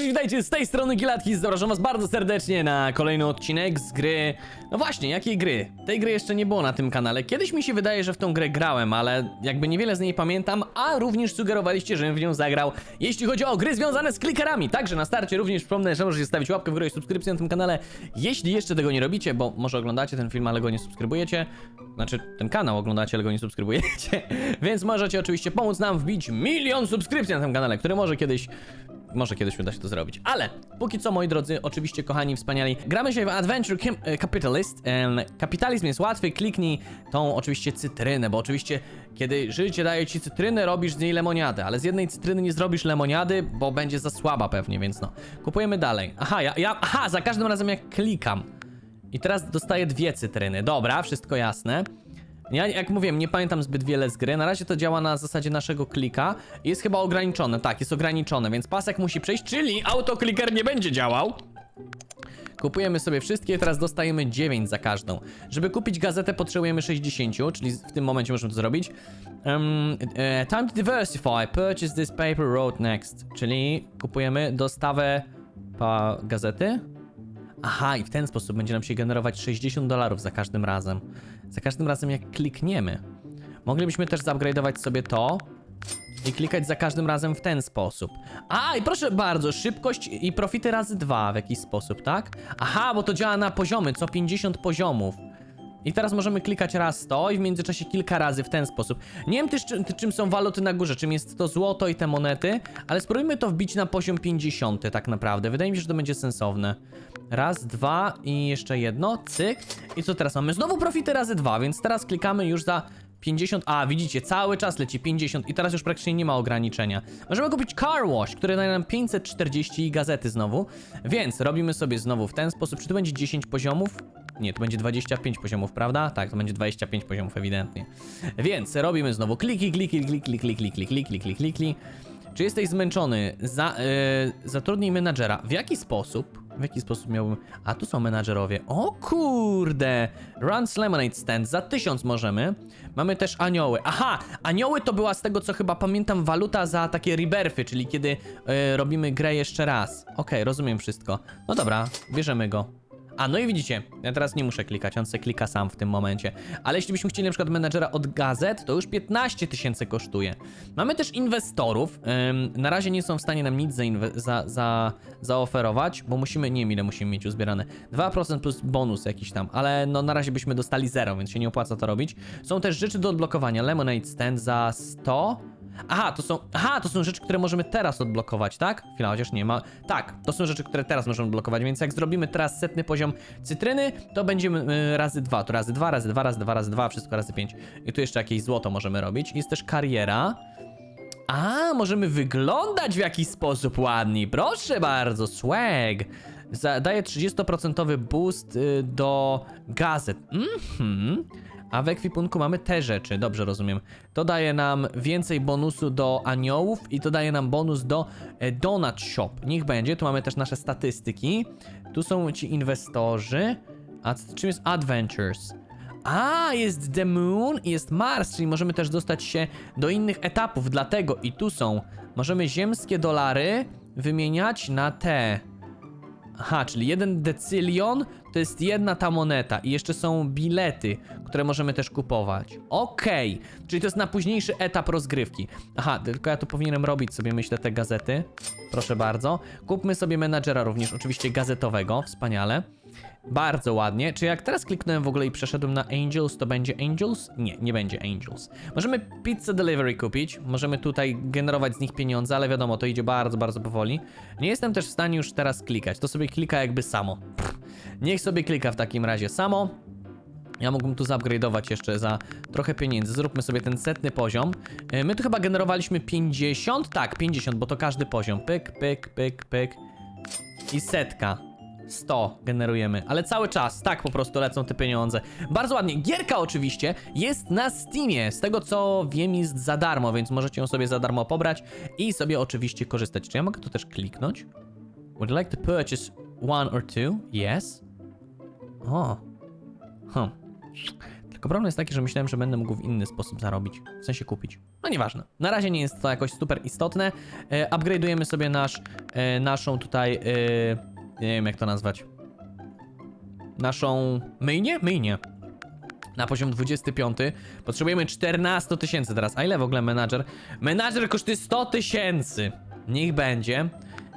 Cześć, witajcie, z tej strony Gilatki, zapraszam was bardzo serdecznie na kolejny odcinek z gry... No właśnie, jakiej gry? Tej gry jeszcze nie było na tym kanale. Kiedyś mi się wydaje, że w tą grę grałem, ale jakby niewiele z niej pamiętam, a również sugerowaliście, żebym w nią zagrał, jeśli chodzi o gry związane z klikerami. Także na starcie również przypomnę, że możecie stawić łapkę w górę i subskrypcję na tym kanale, jeśli jeszcze tego nie robicie, bo może oglądacie ten film, ale go nie subskrybujecie. Znaczy, ten kanał oglądacie, ale go nie subskrybujecie. Więc możecie oczywiście pomóc nam wbić milion subskrypcji na tym kanale, który może kiedyś może kiedyś uda się to zrobić. Ale póki co, moi drodzy, oczywiście kochani, wspaniali, gramy się w Adventure Kim- e, Capitalist. Kapitalizm jest łatwy, kliknij tą oczywiście cytrynę, bo oczywiście kiedy życie daje ci cytrynę, robisz z niej lemoniadę, ale z jednej cytryny nie zrobisz lemoniady, bo będzie za słaba pewnie, więc no. Kupujemy dalej. Aha, ja, ja aha, za każdym razem jak klikam. I teraz dostaję dwie cytryny. Dobra, wszystko jasne. Ja, jak mówiłem, nie pamiętam zbyt wiele z gry. Na razie to działa na zasadzie naszego klika. Jest chyba ograniczone. Tak, jest ograniczone, więc pasek musi przejść, czyli autokliker nie będzie działał. Kupujemy sobie wszystkie, teraz dostajemy 9 za każdą. Żeby kupić gazetę potrzebujemy 60, czyli w tym momencie możemy to zrobić. Um, e, time to diversify. Purchase this paper road next. Czyli kupujemy dostawę pa gazety. Aha, i w ten sposób będzie nam się generować 60 dolarów za każdym razem. Za każdym razem jak klikniemy. Moglibyśmy też zupgrade'ować sobie to i klikać za każdym razem w ten sposób. A, i proszę bardzo, szybkość i profity razy dwa w jakiś sposób, tak? Aha, bo to działa na poziomy, co 50 poziomów. I teraz możemy klikać raz to i w międzyczasie kilka razy w ten sposób. Nie wiem też czym, czym są waluty na górze, czym jest to złoto i te monety, ale spróbujmy to wbić na poziom 50 tak naprawdę. Wydaje mi się, że to będzie sensowne. Raz, dwa i jeszcze jedno, cyk. I co teraz mamy? Znowu profity razy dwa, więc teraz klikamy już za 50, a widzicie, cały czas leci 50 i teraz już praktycznie nie ma ograniczenia. Możemy kupić Car Wash, który daje nam 540 i gazety znowu, więc robimy sobie znowu w ten sposób. Czy to będzie 10 poziomów? Nie, to będzie 25 poziomów, prawda? Tak, to będzie 25 poziomów ewidentnie. Więc robimy znowu kliki, kliki, kliki, kliki, kliki, kliki, kliki, kliki. Czy jesteś zmęczony? Za, yy, zatrudnij menadżera. W jaki sposób? W jaki sposób miałbym... A, tu są menadżerowie. O kurde! Runs Lemonade Stand. Za tysiąc możemy. Mamy też anioły. Aha! Anioły to była z tego, co chyba pamiętam, waluta za takie rebirthy, czyli kiedy yy, robimy grę jeszcze raz. Okej, rozumiem wszystko. No dobra, bierzemy go. A, no i widzicie, ja teraz nie muszę klikać, on se klika sam w tym momencie. Ale jeśli byśmy chcieli na przykład menadżera od gazet, to już 15 tysięcy kosztuje. Mamy też inwestorów. Ym, na razie nie są w stanie nam nic za, za, zaoferować, bo musimy, nie wiem ile musimy mieć uzbierane. 2% plus bonus jakiś tam, ale no na razie byśmy dostali 0, więc się nie opłaca to robić. Są też rzeczy do odblokowania. Lemonade Stand za 100. Aha, to są. Aha, to są rzeczy, które możemy teraz odblokować, tak? Chwila, chociaż nie ma. Tak, to są rzeczy, które teraz możemy odblokować, więc jak zrobimy teraz setny poziom cytryny, to będziemy y, razy dwa. To razy dwa, razy dwa, razy dwa, razy dwa, wszystko razy pięć. I tu jeszcze jakieś złoto możemy robić. Jest też kariera. A, możemy wyglądać w jakiś sposób ładniej. Proszę bardzo, swag. Daje 30% boost y, do gazet. Mhm. A w ekwipunku mamy te rzeczy, dobrze rozumiem. To daje nam więcej bonusu do aniołów i to daje nam bonus do e, Donut Shop. Niech będzie, tu mamy też nasze statystyki. Tu są ci inwestorzy. A czym jest Adventures? A, jest The Moon i jest Mars, czyli możemy też dostać się do innych etapów, dlatego i tu są. Możemy ziemskie dolary wymieniać na te. Aha, czyli jeden decylion to jest jedna ta moneta i jeszcze są bilety, które możemy też kupować. Okej, czyli to jest na późniejszy etap rozgrywki. Aha, tylko ja tu powinienem robić sobie, myślę, te gazety. Proszę bardzo. Kupmy sobie menadżera również, oczywiście gazetowego, wspaniale. Bardzo ładnie. Czy jak teraz kliknąłem w ogóle i przeszedłem na Angels, to będzie Angels? Nie, nie będzie Angels. Możemy Pizza Delivery kupić, możemy tutaj generować z nich pieniądze, ale wiadomo, to idzie bardzo, bardzo powoli. Nie jestem też w stanie już teraz klikać, to sobie klika jakby samo. Pff, niech sobie klika w takim razie samo. Ja mógłbym tu zupgrade'ować jeszcze za trochę pieniędzy. Zróbmy sobie ten setny poziom. Yy, My tu chyba generowaliśmy 50? Tak, 50, bo to każdy poziom. Pyk, pyk, pyk, pyk. I setka. 100 generujemy, ale cały czas, tak po prostu lecą te pieniądze. Bardzo ładnie. Gierka oczywiście jest na Steamie. Z tego co wiem, jest za darmo, więc możecie ją sobie za darmo pobrać i sobie oczywiście korzystać. Czy ja mogę tu też kliknąć? Would you like to purchase one or two? Yes. O. Hm. Tylko problem jest taki, że myślałem, że będę mógł w inny sposób zarobić. W sensie kupić. No nieważne. Na razie nie jest to jakoś super istotne. E, upgrade'ujemy sobie nasz, e, naszą tutaj, e, nie wiem jak to nazwać. Naszą myjnię? Myjnię. Na poziom 25. Potrzebujemy 14 tysięcy teraz. A ile w ogóle menadżer? Menadżer kosztuje 100 tysięcy. Niech będzie.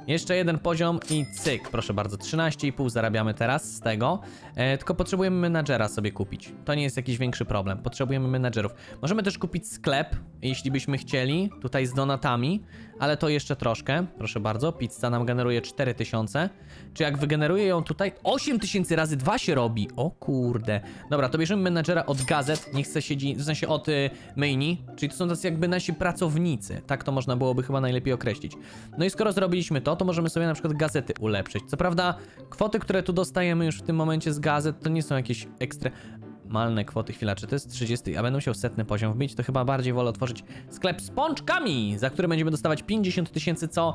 Jeszcze jeden poziom i cyk, proszę bardzo, 13,5 zarabiamy teraz z tego. E, tylko potrzebujemy menadżera sobie kupić. To nie jest jakiś większy problem. Potrzebujemy menadżerów. Możemy też kupić sklep, jeśli byśmy chcieli, tutaj z donatami, ale to jeszcze troszkę. Proszę bardzo, pizza nam generuje 4000. Czy jak wygeneruję ją tutaj, 8000 razy 2 się robi. O kurde. Dobra, to bierzemy menadżera od gazet, niech se siedzi, w sensie od y, czyli to są tacy jakby nasi pracownicy. Tak to można byłoby chyba najlepiej określić. No i skoro zrobiliśmy to, to możemy sobie na przykład gazety ulepszyć. Co prawda, kwoty, które tu dostajemy już w tym momencie z gazet, to nie są jakieś ekstra malne kwoty. Chwila, czy to jest 30, a będę musiał setny poziom wbić, to chyba bardziej wolę otworzyć sklep z pączkami, za które będziemy dostawać 50 tysięcy co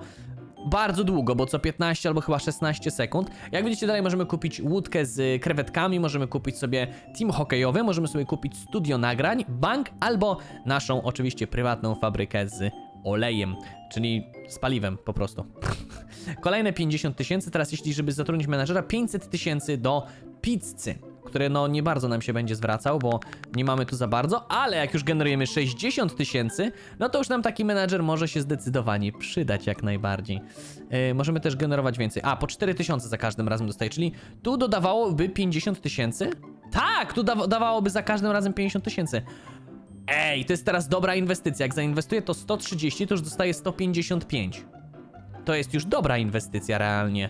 bardzo długo, bo co 15 albo chyba 16 sekund. Jak widzicie dalej możemy kupić łódkę z krewetkami, możemy kupić sobie team hokejowy, możemy sobie kupić studio nagrań, bank albo naszą oczywiście prywatną fabrykę z olejem, czyli z paliwem po prostu. Kolejne 50 tysięcy, teraz jeśli żeby zatrudnić menadżera, 500 tysięcy do pizzy, który no nie bardzo nam się będzie zwracał, bo nie mamy tu za bardzo, ale jak już generujemy 60 tysięcy, no to już nam taki menadżer może się zdecydowanie przydać jak najbardziej. Yy, możemy też generować więcej. A, po 4 tysiące za każdym razem dostaje, czyli tu dodawałoby 50 tysięcy? Tak, tu dawa dawałoby za każdym razem 50 tysięcy. Ej, to jest teraz dobra inwestycja. Jak zainwestuję to 130, to już dostaję 155. To jest już dobra inwestycja realnie.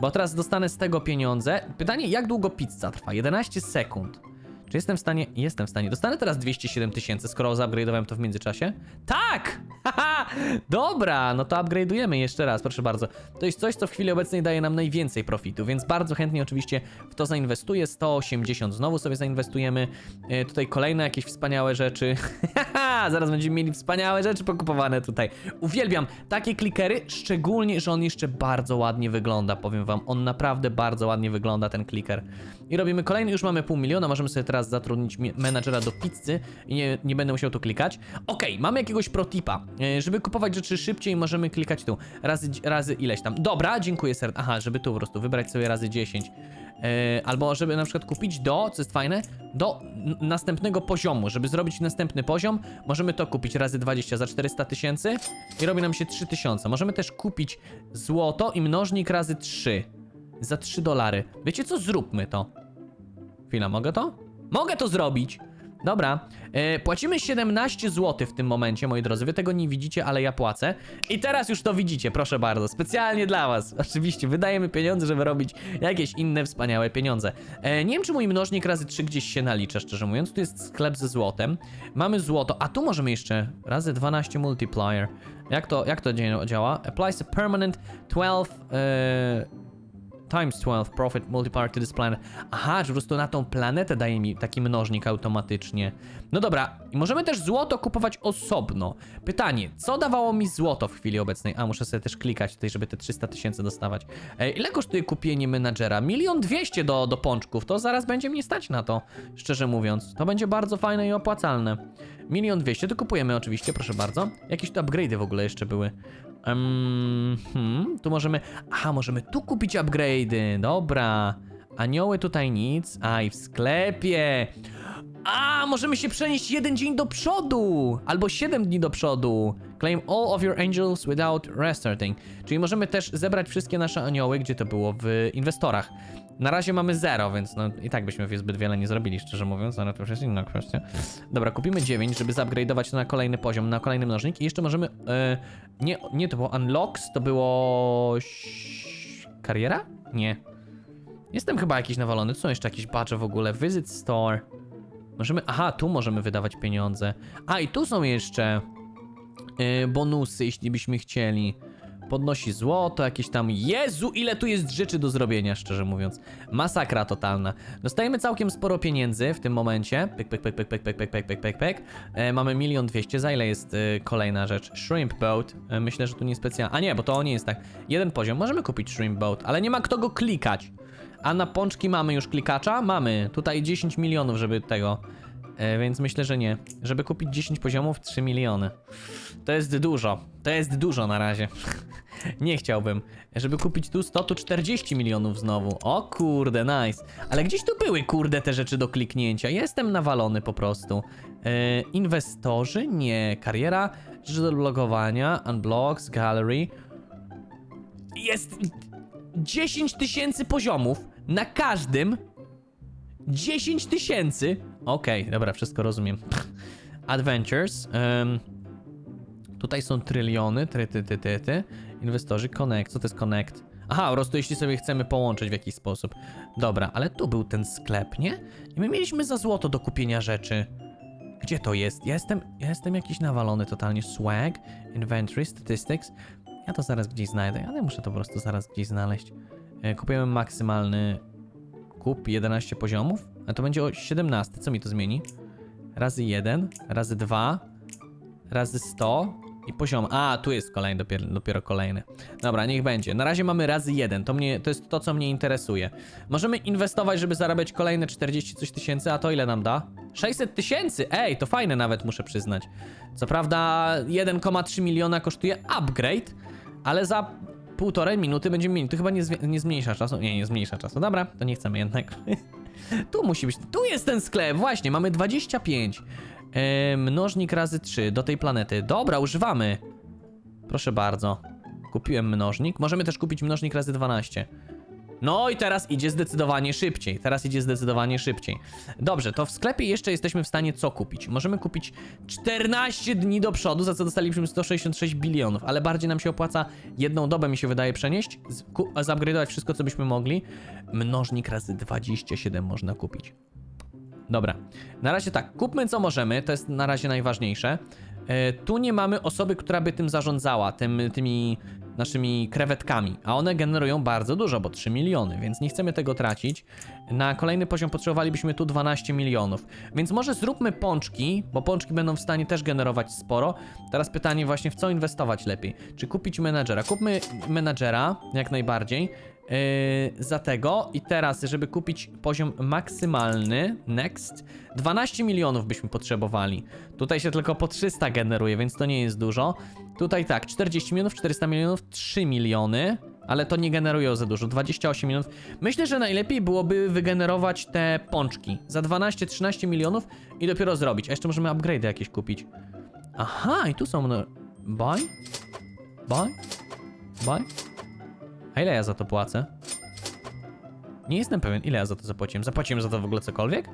Bo teraz dostanę z tego pieniądze. Pytanie, jak długo pizza trwa? 11 sekund. Czy jestem w stanie... Jestem w stanie. Dostanę teraz 207 tysięcy, skoro zaupgrade'owałem to w międzyczasie? Tak! Haha! Dobra, no to upgrade'ujemy jeszcze raz, proszę bardzo. To jest coś, co w chwili obecnej daje nam najwięcej profitu, więc bardzo chętnie oczywiście w to zainwestuję. 180 znowu sobie zainwestujemy. E, tutaj kolejne jakieś wspaniałe rzeczy. Haha! Zaraz będziemy mieli wspaniałe rzeczy pokupowane tutaj. Uwielbiam takie klikery, szczególnie, że on jeszcze bardzo ładnie wygląda, powiem wam. On naprawdę bardzo ładnie wygląda, ten kliker. I robimy kolejny, już mamy pół miliona, możemy sobie teraz zatrudnić menadżera do pizzy i nie, nie będę musiał tu klikać. Okej, mamy jakiegoś protipa. E, Żeby kupować rzeczy szybciej, możemy klikać tu. Razy, razy ileś tam. Dobra, dziękuję serdecznie. Aha, żeby tu po prostu wybrać sobie razy 10. E, albo żeby na przykład kupić do, co jest fajne, do następnego poziomu. Żeby zrobić następny poziom, możemy to kupić razy 20 za 400 tysięcy i robi nam się 3000. Możemy też kupić złoto i mnożnik razy 3 za 3 dolary. Wiecie co? Zróbmy to. Chwila, mogę to? Mogę to zrobić! Dobra, e, płacimy 17 zł w tym momencie, moi drodzy. Wy tego nie widzicie, ale ja płacę. I teraz już to widzicie, proszę bardzo. Specjalnie dla was. Oczywiście, wydajemy pieniądze, żeby robić jakieś inne wspaniałe pieniądze. E, nie wiem, czy mój mnożnik razy 3 gdzieś się nalicza, szczerze mówiąc. Tu jest sklep ze złotem. Mamy złoto, a tu możemy jeszcze razy 12 multiplier. Jak to, jak to dzia- działa? Applies a permanent 12... E, times 12 profit multiplier to this planet. Aha, po prostu na tą planetę daje mi taki mnożnik automatycznie. No dobra, i możemy też złoto kupować osobno. Pytanie, co dawało mi złoto w chwili obecnej? A, muszę sobie też klikać tutaj, żeby te 300 tysięcy dostawać. E, ile kosztuje kupienie menadżera? Milion dwieście do, do pączków, to zaraz będzie mnie stać na to, szczerze mówiąc. To będzie bardzo fajne i opłacalne. Milion dwieście, to kupujemy oczywiście, proszę bardzo. Jakieś tu upgrade'y w ogóle jeszcze były. Um, hmm, tu możemy. Aha, możemy tu kupić upgrade'y. Dobra. Anioły tutaj nic. A i w sklepie. A, możemy się przenieść jeden dzień do przodu! Albo 7 dni do przodu. Claim all of your angels without restarting. Czyli możemy też zebrać wszystkie nasze anioły, gdzie to było w inwestorach. Na razie mamy 0, więc no i tak byśmy zbyt wiele nie zrobili, szczerze mówiąc, ale to już jest inna kwestia. Dobra, kupimy 9, żeby zupgrade'ować na kolejny poziom, na kolejny mnożnik i jeszcze możemy... E, nie, nie, to było unlocks, to było... Kariera? Nie. Jestem chyba jakiś nawalony, są jeszcze jakieś badże w ogóle, visit store... Możemy. Aha, tu możemy wydawać pieniądze. A i tu są jeszcze yy, bonusy, jeśli byśmy chcieli. Podnosi złoto, jakieś tam. Jezu, ile tu jest rzeczy do zrobienia, szczerze mówiąc. Masakra totalna. Dostajemy całkiem sporo pieniędzy w tym momencie. Pyk, pyk, pyk, pyk, pyk, pyk, pyk, pyk, pyk, pyk, pyk. E, mamy milion dwieście. Za ile jest e, kolejna rzecz? Shrimp boat. E, myślę, że tu nie specjalnie. A nie, bo to nie jest tak. Jeden poziom. Możemy kupić shrimp boat, ale nie ma kto go klikać. A na pączki mamy już klikacza? Mamy. Tutaj 10 milionów, żeby tego więc myślę, że nie. Żeby kupić 10 poziomów, 3 miliony. To jest dużo. To jest dużo na razie. nie chciałbym. Żeby kupić tu 100, to 40 milionów znowu. O kurde, nice. Ale gdzieś tu były, kurde, te rzeczy do kliknięcia. Jestem nawalony po prostu. E, inwestorzy? Nie. Kariera, rzeczy do logowania, unblocks, gallery. Jest 10 tysięcy poziomów na każdym 10 tysięcy. Okej, dobra, wszystko rozumiem. Adventures. em, tutaj są tryliony, ty, ty, ty, ty. Inwestorzy, connect. Co to jest connect? Aha, po prostu jeśli sobie chcemy połączyć w jakiś sposób. Dobra, ale tu był ten sklep, nie? I my mieliśmy za złoto do kupienia rzeczy. Gdzie to jest? Ja jestem, ja jestem jakiś nawalony totalnie. Swag, inventory, statistics. Ja to zaraz gdzieś znajdę. Ja muszę to po prostu zaraz gdzieś znaleźć. E, Kupujemy maksymalny kup 11 poziomów, a to będzie o 17. Co mi to zmieni? Razy 1, razy 2, razy 100 i poziom. A, tu jest kolejny, dopiero, dopiero kolejny. Dobra, niech będzie. Na razie mamy razy 1. To, mnie, to jest to, co mnie interesuje. Możemy inwestować, żeby zarabiać kolejne 40 coś tysięcy, a to ile nam da? 600 tysięcy! Ej, to fajne nawet, muszę przyznać. Co prawda 1,3 miliona kosztuje upgrade, ale za półtorej minuty będziemy mieli. Tu chyba nie, nie zmniejsza czasu. Nie, nie zmniejsza czasu. Dobra, to nie chcemy jednak. tu musi być. Tu jest ten sklep, właśnie, mamy 25. E, mnożnik razy 3 do tej planety. Dobra, używamy. Proszę bardzo. Kupiłem mnożnik. Możemy też kupić mnożnik razy 12. No i teraz idzie zdecydowanie szybciej. Teraz idzie zdecydowanie szybciej. Dobrze, to w sklepie jeszcze jesteśmy w stanie co kupić? Możemy kupić 14 dni do przodu, za co dostaliśmy 166 bilionów, ale bardziej nam się opłaca jedną dobę, mi się wydaje, przenieść, zupgrade'ować wszystko, co byśmy mogli. Mnożnik razy 27 można kupić. Dobra, na razie tak, kupmy co możemy, to jest na razie najważniejsze. E, tu nie mamy osoby, która by tym zarządzała, tym, tymi naszymi krewetkami, a one generują bardzo dużo, bo 3 miliony, więc nie chcemy tego tracić. Na kolejny poziom potrzebowalibyśmy tu 12 milionów, więc może zróbmy pączki, bo pączki będą w stanie też generować sporo. Teraz pytanie właśnie, w co inwestować lepiej? Czy kupić menadżera? Kupmy menadżera, jak najbardziej. Yy, za tego i teraz, żeby kupić poziom maksymalny, next, 12 milionów byśmy potrzebowali. Tutaj się tylko po 300 generuje, więc to nie jest dużo. Tutaj tak, 40 milionów, 400 milionów, 3 miliony, ale to nie generują za dużo, 28 milionów. Myślę, że najlepiej byłoby wygenerować te pączki za 12-13 milionów i dopiero zrobić. A jeszcze możemy upgrade'y jakieś kupić. Aha, i tu są... No... Buy? Buy? Buy? Ile ja za to płacę? Nie jestem pewien, ile ja za to zapłaciłem. Zapłaciłem za to w ogóle cokolwiek?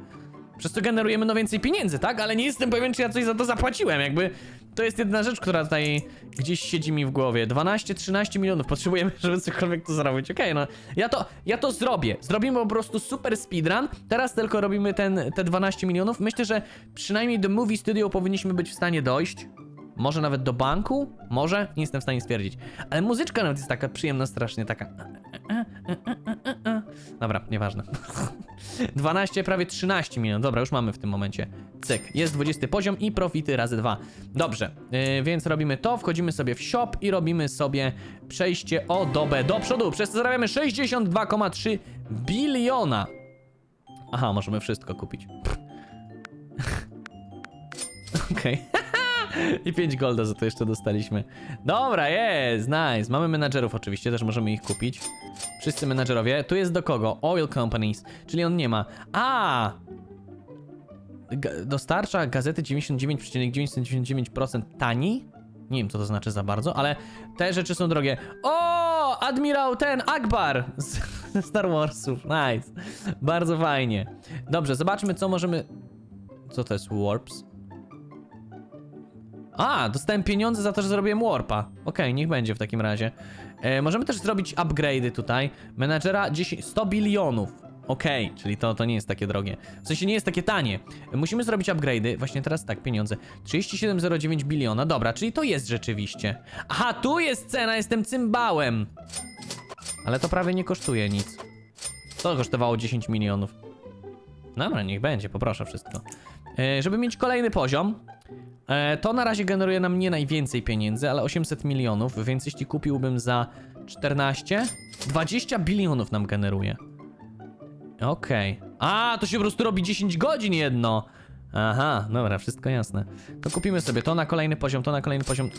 Przez to generujemy no więcej pieniędzy, tak? Ale nie jestem pewien, czy ja coś za to zapłaciłem. Jakby to jest jedna rzecz, która tutaj gdzieś siedzi mi w głowie. 12-13 milionów potrzebujemy, żeby cokolwiek tu zrobić. Okej, no ja to, ja to zrobię. Zrobimy po prostu super speedrun. Teraz tylko robimy ten, te 12 milionów. Myślę, że przynajmniej do Movie Studio powinniśmy być w stanie dojść. Może nawet do banku? Może? Nie jestem w stanie stwierdzić. Ale muzyczka nawet jest taka przyjemna, strasznie taka. Dobra, nieważne. 12, prawie 13 milionów. Dobra, już mamy w tym momencie. Cyk, jest 20 poziom i profity razy 2. Dobrze, yy, więc robimy to, wchodzimy sobie w shop i robimy sobie przejście o dobę do przodu. Przez to zarabiamy 62,3 biliona. Aha, możemy wszystko kupić. Okej. I 5 golda za to jeszcze dostaliśmy. Dobra, jest, nice. Mamy menadżerów oczywiście, też możemy ich kupić. Wszyscy menadżerowie. Tu jest do kogo? Oil Companies, czyli on nie ma. A! Ga dostarcza gazety 99,999% tani? Nie wiem, co to znaczy za bardzo, ale te rzeczy są drogie. O! Admirał ten, Akbar! Z Star Warsów, nice. Bardzo fajnie. Dobrze, zobaczmy, co możemy... Co to jest Warps? A, dostałem pieniądze za to, że zrobiłem warpa. Okej, niech będzie w takim razie. E, możemy też zrobić upgrade'y tutaj. Menadżera 10, 100 bilionów. Okej, czyli to, to nie jest takie drogie. W sensie nie jest takie tanie. Musimy zrobić upgrade'y. Właśnie teraz tak, pieniądze. 37,09 biliona. Dobra, czyli to jest rzeczywiście. Aha, tu jest cena, jestem cymbałem. Ale to prawie nie kosztuje nic. To kosztowało 10 milionów. Dobra, niech będzie, poproszę wszystko. E, żeby mieć kolejny poziom, to na razie generuje nam nie najwięcej pieniędzy, ale 800 milionów, więc jeśli kupiłbym za 14, 20 bilionów nam generuje. Okej. A, to się po prostu robi 10 godzin jedno. Aha, dobra, wszystko jasne. To kupimy sobie to na kolejny poziom, to na kolejny poziom,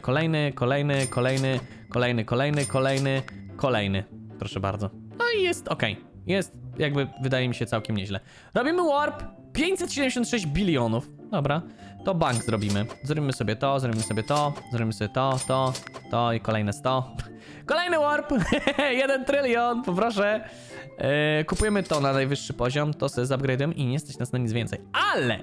kolejny, kolejny, kolejny, kolejny, kolejny, kolejny, kolejny. Proszę bardzo. No i jest ok. Jest, jakby, wydaje mi się całkiem nieźle. Robimy warp 576 bilionów. Dobra, to bank zrobimy. Zrobimy sobie to, zrobimy sobie to, zrobimy sobie to, to, to i kolejne 100. Kolejny warp! 1 trylion, poproszę. E, kupujemy to na najwyższy poziom, to sobie upgrade'em i nie stać nas na nic więcej. Ale,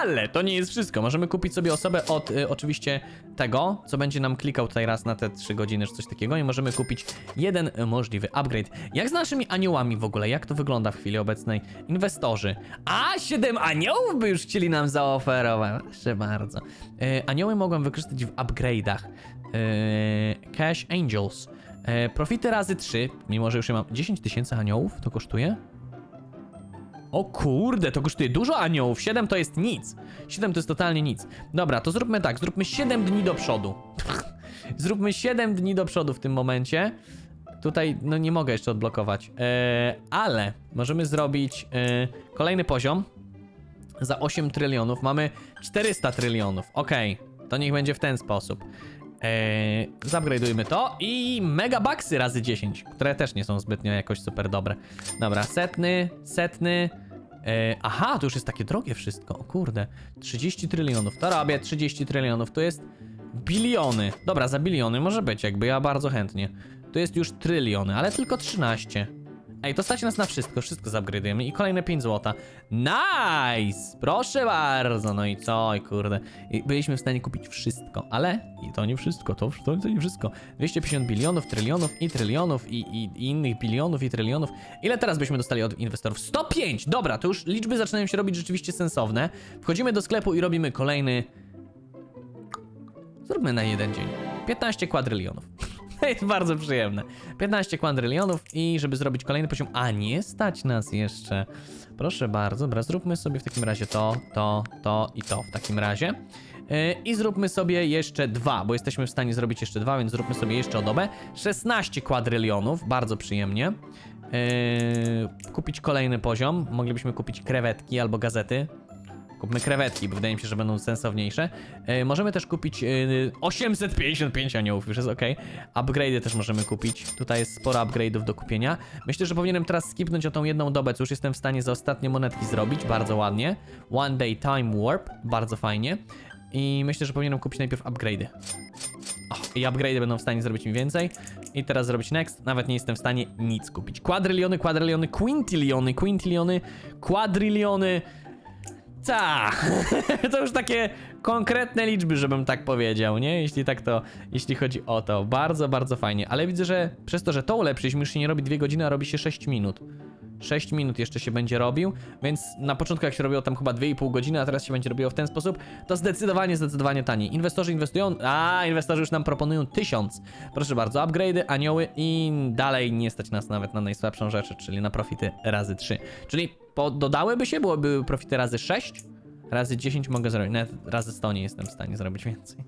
ale to nie jest wszystko. Możemy kupić sobie osobę od e, oczywiście tego, co będzie nam klikał tutaj raz na te 3 godziny czy coś takiego i możemy kupić jeden możliwy upgrade. Jak z naszymi aniołami w ogóle? Jak to wygląda w chwili obecnej? Inwestorzy. A, 7 aniołów by już chcieli nam zaoferować. Proszę bardzo. E, anioły mogłem wykorzystać w upgrade'ach. E, Cash Angels. E, profity razy 3, mimo że już je mam 10 tysięcy aniołów, to kosztuje? O kurde, to kosztuje dużo aniołów. 7 to jest nic. 7 to jest totalnie nic. Dobra, to zróbmy tak, zróbmy 7 dni do przodu. zróbmy 7 dni do przodu w tym momencie. Tutaj, no nie mogę jeszcze odblokować. E, ale możemy zrobić e, kolejny poziom. Za 8 trylionów mamy 400 trylionów. Okej, to niech będzie w ten sposób. Eee, to i mega baksy razy 10, które też nie są zbytnio jakoś super dobre. Dobra, setny, setny. Eee, aha, to już jest takie drogie wszystko. O kurde, 30 trylionów. To robię 30 trylionów. To jest biliony. Dobra, za biliony może być, jakby ja bardzo chętnie. To jest już tryliony, ale tylko 13. Ej, to stać nas na wszystko, wszystko zupgrade'ujemy i kolejne 5 złota. Nice! Proszę bardzo, no i co, i kurde. I byliśmy w stanie kupić wszystko, ale i to nie wszystko, to, to, to nie wszystko. 250 bilionów, trylionów i trylionów i, i, i innych bilionów i trylionów. Ile teraz byśmy dostali od inwestorów? 105! Dobra, to już liczby zaczynają się robić rzeczywiście sensowne. Wchodzimy do sklepu i robimy kolejny... Zróbmy na jeden dzień. 15 kwadrylionów. Jest bardzo przyjemne. 15 kwadrylionów i żeby zrobić kolejny poziom, a nie stać nas jeszcze. Proszę bardzo, dobra, zróbmy sobie w takim razie to, to, to i to w takim razie. Yy, I zróbmy sobie jeszcze dwa, bo jesteśmy w stanie zrobić jeszcze dwa, więc zróbmy sobie jeszcze o dobę. 16 kwadrylionów, bardzo przyjemnie. Yy, kupić kolejny poziom. Moglibyśmy kupić krewetki albo gazety. Kupmy krewetki, bo wydaje mi się, że będą sensowniejsze. E, możemy też kupić e, 855 aniołów, już jest ok. Upgrade'y też możemy kupić. Tutaj jest sporo upgrade'ów do kupienia. Myślę, że powinienem teraz skipnąć o tą jedną dobę, co już jestem w stanie za ostatnie monetki zrobić. Bardzo ładnie. One Day Time Warp, bardzo fajnie. I myślę, że powinienem kupić najpierw upgrade'y. O, I upgrade'y będą w stanie zrobić mi więcej. I teraz zrobić next. Nawet nie jestem w stanie nic kupić. Kwadryliony, kwadryliony, quintilliony, quintilliony, kwadryliony. Ta, to już takie konkretne liczby, żebym tak powiedział, nie? Jeśli tak to, jeśli chodzi o to. Bardzo, bardzo fajnie. Ale widzę, że przez to, że to ulepszyliśmy, już się nie robi 2 godziny, a robi się 6 minut. 6 minut jeszcze się będzie robił, więc na początku jak się robiło tam chyba 2,5 godziny, a teraz się będzie robiło w ten sposób, to zdecydowanie, zdecydowanie taniej. Inwestorzy inwestują, a inwestorzy już nam proponują 1000. Proszę bardzo, upgrade'y, anioły i dalej nie stać nas nawet na najsłabszą rzecz, czyli na profity razy 3. Czyli po, dodałyby się, byłoby profity razy 6, razy 10 mogę zrobić, nawet razy 100 nie jestem w stanie zrobić więcej.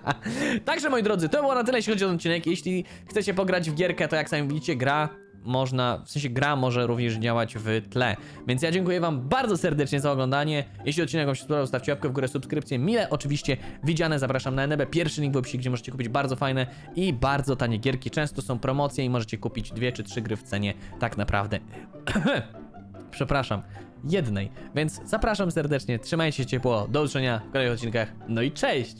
Także moi drodzy, to było na tyle, jeśli chodzi o odcinek. Jeśli chcecie pograć w gierkę, to jak sami widzicie, gra można, w sensie gra może również działać w tle. Więc ja dziękuję wam bardzo serdecznie za oglądanie. Jeśli odcinek wam się spodobał, zostawcie łapkę w górę, subskrypcję. Mile oczywiście widziane, zapraszam na NB. Pierwszy link w opisie, gdzie możecie kupić bardzo fajne i bardzo tanie gierki. Często są promocje i możecie kupić dwie czy trzy gry w cenie tak naprawdę. Przepraszam, jednej. Więc zapraszam serdecznie, trzymajcie się ciepło, do usłyszenia w kolejnych odcinkach. No i cześć!